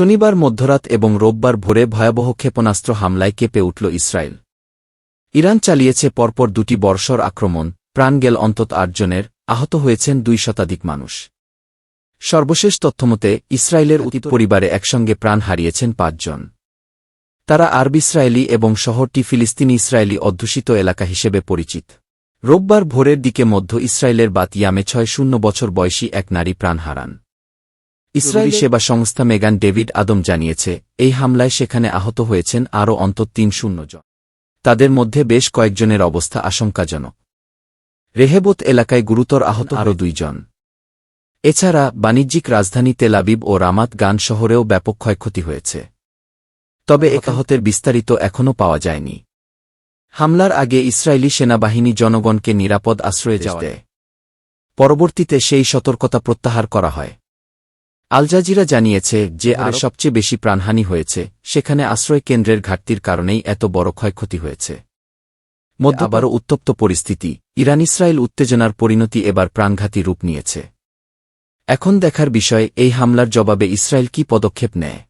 শনিবার মধ্যরাত এবং রোববার ভোরে ভয়াবহ ক্ষেপণাস্ত্র হামলায় কেঁপে উঠল ইসরায়েল। ইরান চালিয়েছে পরপর দুটি বর্ষর আক্রমণ, প্রাণ গেল অন্তত আটজনের, আহত হয়েছেন দুই শতাধিক মানুষ। সর্বশেষ তথ্যমতে, ইসরায়েলের অতীত পরিবারে একসঙ্গে প্রাণ হারিয়েছেন পাঁচজন। তারা আরব ইসরায়েলি এবং শহরটি ফিলিস্তিনি ইসরায়েলি অধ্যুষিত এলাকা হিসেবে পরিচিত। রোববার ভোরের দিকে মধ্য ইসরায়েলের বাতিয়ামে ছয় শূন্য বছর বয়সী এক নারী প্রাণ হারান। ইসরায়েলি সেবা সংস্থা মেগান ডেভিড আদম জানিয়েছে এই হামলায় সেখানে আহত হয়েছেন আরও অন্তত তিন শূন্য জন। তাদের মধ্যে বেশ কয়েকজনের অবস্থা আশঙ্কাজনক। রেহেবত এলাকায় গুরুতর আহত আরও দুইজন এছাড়া বাণিজ্যিক রাজধানী তেলাবিব ও রামাত গান শহরেও ব্যাপক ক্ষয়ক্ষতি হয়েছে। তবে একাহতের বিস্তারিত এখনও পাওয়া যায়নি। হামলার আগে ইসরায়েলি সেনাবাহিনী জনগণকে নিরাপদ আশ্রয়ে যাওয়া দেয়। পরবর্তীতে সেই সতর্কতা প্রত্যাহার করা হয়। আল জাজিরা জানিয়েছে যে আর সবচেয়ে বেশি প্রাণহানি হয়েছে সেখানে আশ্রয় কেন্দ্রের ঘাটতির কারণেই এত বড় ক্ষয়ক্ষতি হয়েছে। মধ্য আবারও উত্তপ্ত পরিস্থিতি ইরান ইসরায়েল উত্তেজনার পরিণতি এবার প্রাণঘাতী রূপ নিয়েছে। এখন দেখার বিষয় এই হামলার জবাবে ইসরায়েল কি পদক্ষেপ নেয়?